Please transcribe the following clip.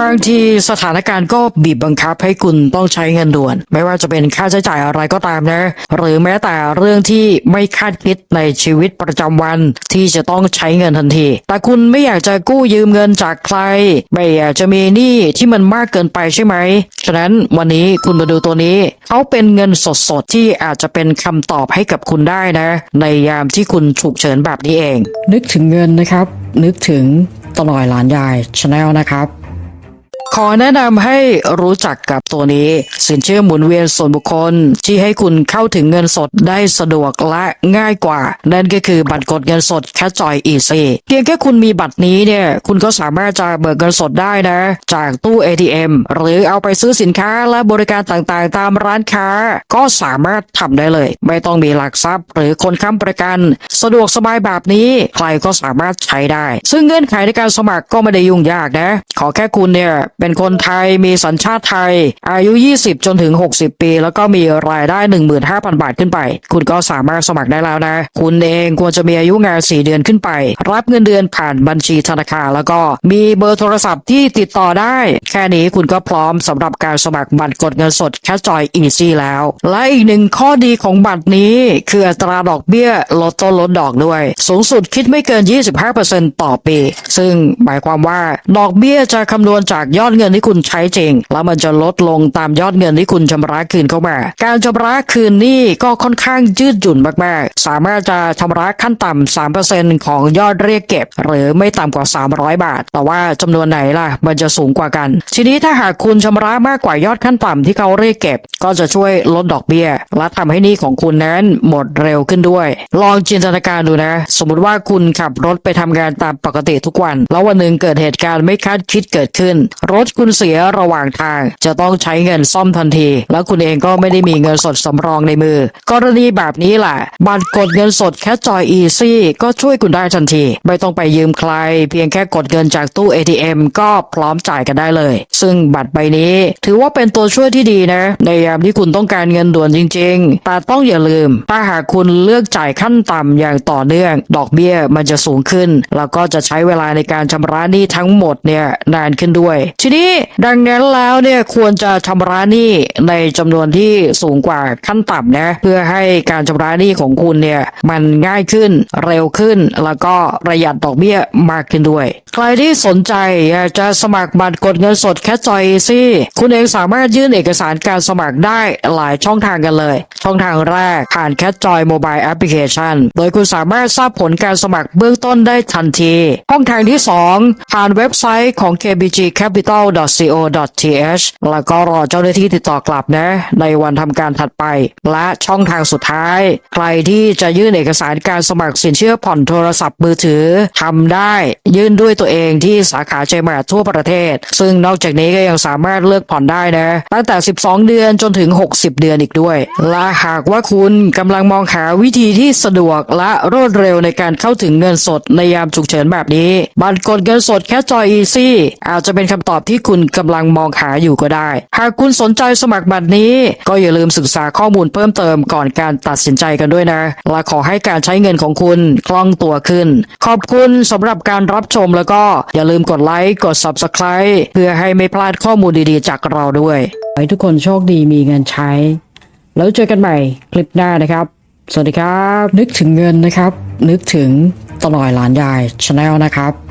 บางทีสถานการณ์ก็บีบบังคับให้คุณต้องใช้เงินด่วน ไม่ว่าจะเป็นค่าใช้จ่ายอะไรก็ตามนะ หรือแม้แต่เรื่องที่ไม่คาดคิดในชีวิตประจำวันที่จะต้องใช้เงินทันที แต่คุณไม่อยากจะกู้ยืมเงินจากใคร ไม่อยากจะมีหนี้ที่มันมากเกินไปใช่ไหม ฉะนั้นวันนี้คุณมาดูตัวนี้ เขาเป็นเงินสดๆที่อาจจะเป็นคำตอบให้กับคุณได้นะ ในยามที่คุณฉุกเฉินแบบนี้เอง นึกถึงเงินนะครับ นึกถึงตลอยหลานยายชาแนลนะครับ ขอแนะนำให้รู้จักกับตัวนี้ สินเชื่อหมุนเวียนส่วนบุคคล ที่ให้คุณเข้าถึงเงินสดได้สะดวกและง่ายกว่า นั่นก็คือบัตรกดเงินสดแค่จอยอีซีเพียงแค่คุณมีบัตรนี้เนี่ย คุณก็สามารถจะเบิกเงินสดได้นะ จากตู้ ATM หรือเอาไปซื้อสินค้าและบริการต่างๆ ตามร้านค้า ก็สามารถทำได้เลย ไม่ต้องมีหลักทรัพย์ หรือคนค้ำประกัน สะดวกสบายแบบนี้ ใครก็สามารถใช้ได้ ซึ่งเงื่อนไขในการสมัครก็ไม่ได้ยุ่งยากนะ ขอแค่คุณเนี่ยเป็นคนไทยมีสัญชาติไทย อายุ 20 จนถึง 60 ปี แล้วก็มีรายได้ 15,000 บาทขึ้นไป คุณก็สามารถสมัครได้แล้วนะ คุณเองควรจะมีอายุงาน 4 เดือนขึ้นไป รับเงินเดือนผ่านบัญชีธนาคารแล้วก็มีเบอร์โทรศัพท์ที่ติดต่อได้ แค่นี้คุณก็พร้อมสำหรับการสมัครบัตรกดเงินสดแค่จอยอีซี่แล้ว และอีกหนึ่งข้อดีของบัตรนี้คืออัตราดอกเบี้ยลดต้นลดดอกด้วย สูงสุดคิดไม่เกิน 25%ต่อปี ซึ่งหมายความว่าดอกเบี้ยจะคำนวณจากยอดเงินที่คุณใช้จริง แล้วมันจะลดลงตามยอดเงินที่คุณชำระคืนเข้ามา การชำระคืนนี้ก็ค่อนข้างยืดหยุ่นมากๆ สามารถจะชำระขั้นต่ำ3%ของยอดเรียกเก็บ หรือไม่ต่ำกว่า 300 บาท แต่ว่าจำนวนไหนล่ะ มันจะสูงกว่ากัน ทีนี้ถ้าหากคุณชำระมากกว่ายอดขั้นต่ำที่เขาเรียกเก็บ ก็จะช่วยลดดอกเบี้ย และทำให้หนี้ของคุณนั้นหมดเร็วขึ้นด้วย ลองจินตนาการดูนะ สมมติว่าคุณขับรถไปทำงานตามปกติทุกวัน แล้ววันหนึ่งเกิดเหตุการณ์ไม่คาดคิดเกิดขึ้นรถถคุณเสียระหว่างทาง จะต้องใช้เงินซ่อมทันที แล้วคุณเองก็ไม่ได้มีเงินสดสำรองในมือ กรณีแบบนี้แหละบัตรกดเงินสดแค่จอยอีซี่ก็ช่วยคุณได้ทันที ไม่ต้องไปยืมใคร เพียงแค่กดเงินจากตู้ ATM ก็พร้อมจ่ายกันได้เลย ซึ่งบัตรใบนี้ถือว่าเป็นตัวช่วยที่ดีนะ ในยามที่คุณต้องการเงินด่วนจริง ๆ แต่ต้องอย่าลืม ถ้าหากคุณเลือกจ่ายขั้นต่ำอย่างต่อเนื่อง ดอกเบี้ยมันจะสูงขึ้น แล้วก็จะใช้เวลาในการชำระหนี้ทั้งหมดเนี่ยนานขึ้นด้วยทีนี้ดังนั้นแล้วเนี่ยควรจะชำระหนี้ในจำนวนที่สูงกว่าขั้นต่ำนะเพื่อให้การชำระหนี้ของคุณเนี่ยมันง่ายขึ้นเร็วขึ้น แล้วก็ประหยัดดอกเบี้ยมากขึ้นด้วย ใครที่สนใจอยากจะสมัครบัตรกดเงินสดแค่จอยซี่คุณเองสามารถยื่นเอกสารการสมัครได้หลายช่องทางกันเลย ช่องทางแรกผ่านแค t จอยโมบายแอปพลิเคชันโดยคุณสามารถทราบผลการสมัครเบื้องต้นได้ทันที ช่องทางที่ 2 ผ่านเว็บไซต์ของ KBG Capital kbgcapital.co.th แล้วก็รอเจ้าหน้าที่ติดต่อกลับนะ ในวันทำการถัดไป และช่องทางสุดท้าย ใครที่จะยื่นเอกสารการสมัครสินเชื่อผ่อนโทรศัพท์มือถือทำได้ยื่นด้วยตัวเองที่สาขาเจมาทั่วประเทศ ซึ่งนอกจากนี้ก็ยังสามารถเลือกผ่อนได้นะ ตั้งแต่ 12 เดือนจนถึง 60 เดือนอีกด้วย และหากว่าคุณกำลังมองหาวิธีที่สะดวกและรวดเร็วในการเข้าถึงเงินสดในยามฉุกเฉินแบบนี้บัตรกดเงินสดแค่จอยอีซี่อาจจะเป็นคำตอบที่คุณกำลังมองหาอยู่ก็ได้ หากคุณสนใจสมัครบัตรนี้ ก็อย่าลืมศึกษาข้อมูลเพิ่มเติมก่อนการตัดสินใจกันด้วยนะ และขอให้การใช้เงินของคุณคล่องตัวขึ้น ขอบคุณสำหรับการรับชมแล้วก็อย่าลืมกดไลค์กด Subscribe เพื่อให้ไม่พลาดข้อมูลดีๆ จากเราด้วยขอให้ทุกคนโชคดีมีเงินใช้ แล้วเจอกันใหม่คลิปหน้านะครับ สวัสดีครับ นึกถึงเงินนะครับ นึกถึงตลอยหลานยายชาแนลนะครับ